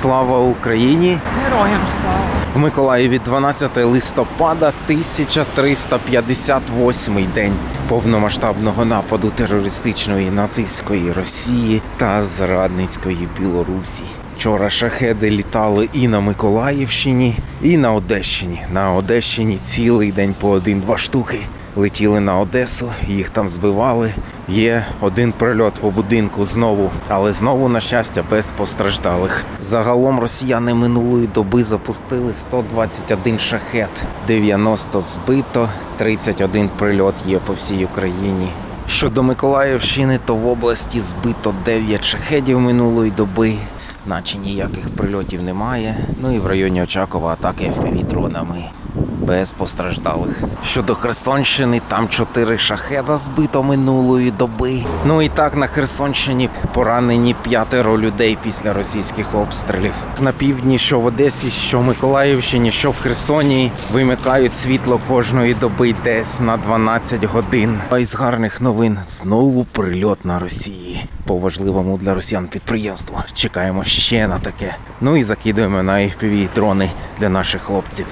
Слава Україні! Героям слава. В Миколаєві 12 листопада 1358 день повномасштабного нападу терористичної нацистської Росії та зрадницької Білорусі. Вчора шахеди літали і на Миколаївщині, і на Одещині. На Одещині цілий день по один-два штуки. Летіли на Одесу, їх там збивали. Є один прильот по будинку знову, але знову, на щастя, без постраждалих. Загалом росіяни минулої доби запустили 121 шахет, 90 збито, 31 прильот є по всій Україні. Щодо Миколаївщини, то в області збито 9 шахедів минулої доби, наче ніяких прильотів немає. Ну і в районі Очакова атаки FPV-дронами без постраждалих. Щодо Херсонщини, там чотири шахеда збито минулої доби. Ну і так на Херсонщині поранені п'ятеро людей після російських обстрілів. На півдні, що в Одесі, що в Миколаївщині, що в Херсоні, вимикають світло кожної доби десь на 12 годин. А із гарних новин знову прильот на Росії. По важливому для росіян підприємству. Чекаємо ще на таке. Ну і закидуємо на FPV дрони для наших хлопців.